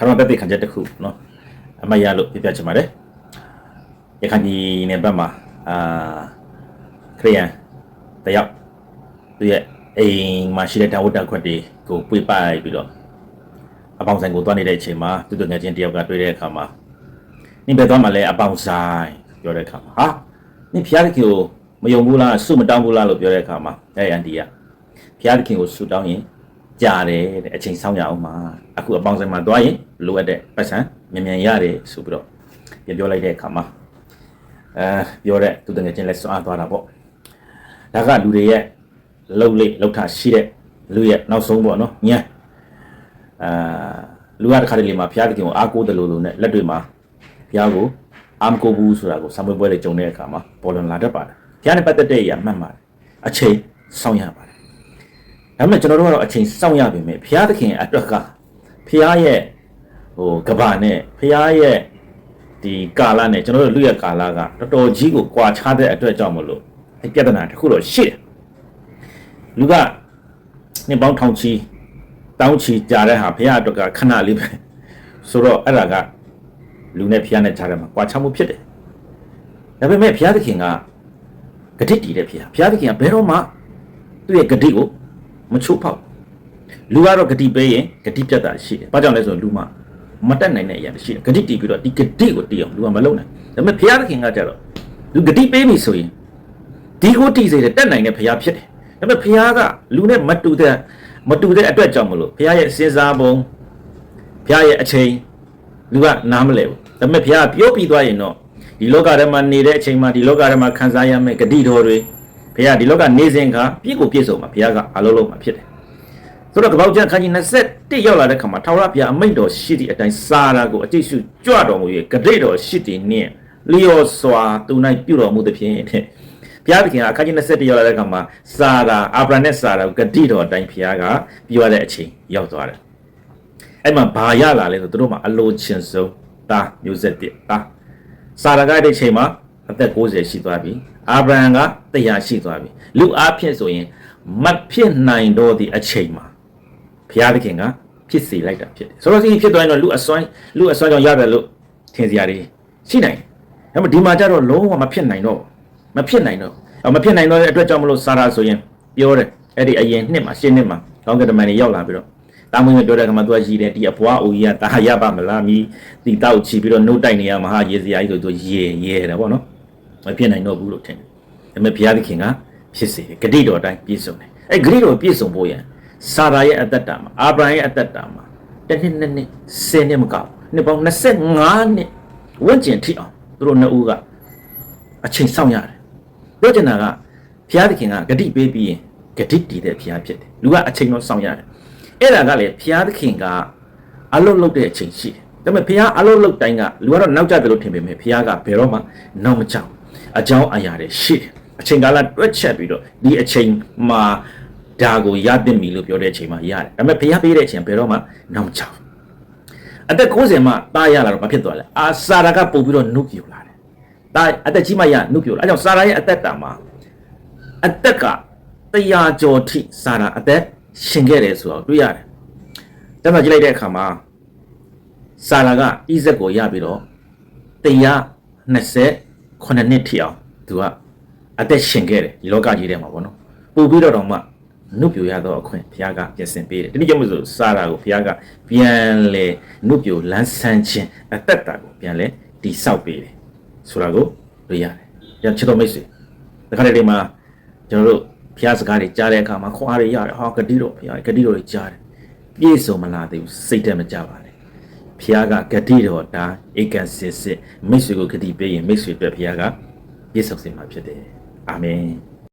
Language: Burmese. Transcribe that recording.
ခရမတက်တဲ့ခံချက်တစ်ခုနော်အမရလို့ပြပြချင်ပါတယ်ရခိုင်ပြည်နယ်ဘက်မှာအာခရိယန်တယောက်သူရဲ့အိမ်မှာရှိတဲ့တာဝတ္တခွက်တွေကိုပွေပိုက်ပြီးတော့အပေါင်းဆိုင်ကိုသွားနေတဲ့အချိန်မှာသူတို့ငယ်ချင်းတယောက်ကတွေ့တဲ့အခါမှာနင့်ဘယ်သွားမှလဲအပေါင်းဆိုင်ပြောတဲ့အခါမှာဟာနင့်ဖျားခင်ကိုမယုံဘူးလားစုမတောင်းဘူးလားလို့ပြောတဲ့အခါမှာအဲ့အန်တီကဖျားခင်ကိုစုတောင်းရင် ကြားတယ်တဲ့အချိန်ဆောင်ရအောင်မှာအခုအပေါင်းဆိုင်မှာသွားရင်လိုအပ်တဲ့ပတ်စံမြန်မြန်ရတယ်ဆိုပြီးတော့ပြန်ပြောလိုက်တဲ့အခါမှာအဲပြောတဲ့သူတငယ်ချင်းလက်စွမ်းသွားတာပေါ့ဒါကလူတွေရဲ့လှုပ်လေလှုပ်ထရှိတဲ့လူရဲ့နောက်ဆုံးပေါ့နော်ညံအာလူရတစ်ခါတလေမှာဖျားတခင်ကိုအားကိုးတယ်လို့လို့နဲ့လက်တွေမှာဖျားကိုအာမကိုဘူးဆိုတာကိုဆံပွဲပွဲတွေကြုံတဲ့အခါမှာပေါ်လွန်လာတတ်ပါတယ်ဖျားနဲ့ပတ်သက်တဲ့အရာမှတ်ပါတယ်အချိန်ဆောင်ရပါတယ် ဒါပေမဲ့ကျွန်တော်တို့ကတော့အချိန်စောင့်ရပြီမြဲဘုရားသခင်အတွက်ကဘုရားရဲ့ဟိုကဘာနဲ့ဘုရားရဲ့ဒီကာလနဲ့ကျွန်တော်တို့လူရဲ့ကာလကတော်တော်ကြီးကိုကွာခြားတဲ့အတွက်ကြောင့်မလို့ဒီပြဿနာတစ်ခုတော့ရှိတယ်လူကနှစ်ပေါင်းထောင်ချီတောင်းချီကြာတဲ့ဟာဘုရားအတွက်ကခဏလေးပဲဆိုတော့အဲ့ဒါကလူနဲ့ဘုရားနဲ့ကြားထဲမှာကွာခြားမှုဖြစ်တယ်ဒါပေမဲ့ဘုရားသခင်ကဂတိတည်တဲ့ဘုရားဘုရားသခင်ကဘယ်တော့မှသူ့ရဲ့ဂတိကို မချိုးဖောက်လူကတော့ဂတိပေးရင်ဂတိပြတ်တာရှိတယ်။ဘာကြောင့်လဲဆိုတော့လူမှမတက်နိုင်တဲ့အရာရှိတယ်။ဂတိတည်ပြီးတော့ဒီဂတိကိုတည်အောင်လူကမလုပ်နိုင်။ဒါပေမဲ့ဘုရားသခင်ကကြတော့လူဂတိပေးပြီဆိုရင်ဒီကိုတည်စေတဲ့တက်နိုင်တဲ့ဘုရားဖြစ်တယ်။ဒါပေမဲ့ဘုရားကလူနဲ့မတူတဲ့မတူတဲ့အတွက်ကြောင့်မလို့ဘုရားရဲ့စဉ်းစားပုံဘုရားရဲ့အချိန်လူကနားမလဲဘူး။ဒါပေမဲ့ဘုရားပြောပြီးသွားရင်တော့ဒီလောကထဲမှာနေတဲ့အချိန်မှာဒီလောကထဲမှာခံစားရမယ့်ဂတိတော်တွေ ဘုရားဒီလောကနေစဉ်ခါပြည့်ကိုပြည့်စုံမှာဘုရားကအလုံးလုံးမှာဖြစ်တယ်ဆိုတော့ကပောက်ကျန်ခန်းကြီး21ရောက်လာတဲ့ခါမှာထာဝရဘုရားအမိန့်တော်ရှိသည့်အတိုင်းစာရာကိုအကျိတ်စုကြွတော်မူ၍ဂတိတော်ရှိသည့်နှင့်လျော်စွာသူ၌ပြုတော်မူသဖြင့်တဲ့ဘုရားသခင်ကအခန်းကြီး21ရောက်လာတဲ့ခါမှာစာရာအာဗြဟံနဲ့စာရာကိုဂတိတော်အတိုင်းဘုရားကပြောရတဲ့အချိန်ရောက်သွားတယ်အဲ့မှာဘာရလာလဲဆိုသူတို့မှာအလိုချင်ဆုံးတာမျိုးဆက်တစ်တာစာရာကတဲ့ချိန်မှာအသက်60ရှိသွားပြီ အာဗြဟံက100ရှိသွားပြီလူအားဖြင့်ဆိုရင်မဖြစ်နိုင်တော့သည့်အချိန်မှာဘုရားသခင်ကဖြစ်စေလိုက်တာဖြစ်တယ်ဆိုတော့ဒီဖြစ်သွားရင်တော့လူအစွမ်းလူအစွမ်းကြောင့်ရတယ်လို့ထင်စရာတွေရှိနိုင်တယ်ဒါပေမဲ့ဒီမှာကျတော့လုံးဝမဖြစ်နိုင်တော့မဖြစ်နိုင်တော့မဖြစ်နိုင်တော့တဲ့အတွက်ကြောင့်မလို့စာရာဆိုရင်ပြောတယ်အဲ့ဒီအရင်နှစ်မှာရှင်းနှစ်မှာကောင်းကင်တမန်တွေရောက်လာပြီးတော့တာမွေးမပြောတဲ့ကမှသူကရည်တယ်ဒီအဘွားအိုကြီးကတာရပါမလားမိတီတောက်ချီပြီးတော့နှုတ်တိုက်နေရမဟာရေစရာကြီးဆိုသူရေရေတယ်ဗောနော် မဖြစ်နိုင်တော့ဘူးလို့ထင်တယ်ဒါပေမဲ့ဘုရားသခင်ကဖြစ်စေတယ်ဂတိတော်အတိုင်းပြည့်စုံတယ်အဲ့ဂတိတော်ပြည့်စုံဖို့ရန်စာရာရဲ့အသက်တာမှာအာဗြဟံရဲ့အသက်တာမှာတစ်နှစ်နှစ်နှစ်ဆယ်နှစ်မကောက်နှစ်ပေါင်း25နှစ်ဝန်းကျင်ထိအောင်သူတို့နှစ်ဦးကအချိန်ဆောင်ရတယ်ပြောချင်တာကဘုရားသခင်ကဂတိပေးပြီးရင်ဂတိတည်တဲ့ဘုရားဖြစ်တယ်လူကအချိန်တော့ဆောင်ရတယ်အဲ့ဒါကလေဘုရားသခင်ကအလုတ်လုတ်တဲ့အချိန်ရှိတယ်ဒါပေမဲ့ဘုရားအလုတ်လုတ်တိုင်းကလူကတော့နောက်ကျတယ်လို့ထင်ပေမဲ့ဘုရားကဘယ်တော့မှနောက်မကြောက် အကြောင်းအရာတွေရှိတယ်အချိန်ကာလတွက်ချက်ပြီးတော့ဒီအချိန်မှာဒါကိုရသင့်ပြီလို့ပြောတဲ့အချိန်မှာရတယ်ဒါပေမဲ့ဘုရားပေးတဲ့အချိန်ဘယ်တော့မှနောက်မကြောက်အသက်60မှတားရလာတော့ဘာဖြစ်သွားလဲအာစာရာကပို့ပြီးတော့နှုတ်ပြလာတယ်တာအသက်ကြီးမှရနှုတ်ပြလာအဲကြောင့်စာရာရဲ့အသက်တာမှာအသက်ကတရားကျော်ထိစာရာအသက်ရှင်ခဲ့တယ်ဆိုတော့တွေ့ရတယ်တမန်ကြည့်လိုက်တဲ့အခါမှာစာရာကဣဇက်ကိုရပြီးတော့တရား20 ခုနှစ်ထိအောင်သူကအသက်ရှင်ခဲ့တယ်ဒီလောကကြီးထဲမှာပေါ့နော်ပို့ပြီးတော့တော့မှနုပြိုရတော့အခွင့်ဘုရားကပြင်ဆင်ပေးတယ်ဒီနေ့ကြောင့်မို့ဆိုစာရာကိုဘုရားကပြန်လဲနုပြိုလန်းဆန်းခြင်းအသက်တာကိုပြန်လဲတိဆောက်ပေးတယ်ဆိုတာကိုတွေ့ရတယ်။ကြောင့်ချစ်တော်မိတ်ဆွေဒီခါလေးမှာကျွန်တော်တို့ဘုရားစကားတွေကြားတဲ့အခါမှာခွားရရတယ်ဟာဂတိတော်ဘုရားဂတိတော်တွေကြားတယ်ပြည့်စုံမလာသေးဘူးစိတ်ထဲမကြပါနဲ့ ဘုရားကဂတိတော်ဒါဧကန်စစ်စစ်မိတ်ဆွေကိုဂတိပေးရင်မိတ်ဆွေအတွက်ဘုရားကပြည့်စုံစေမှာဖြစ်တယ်အာမင်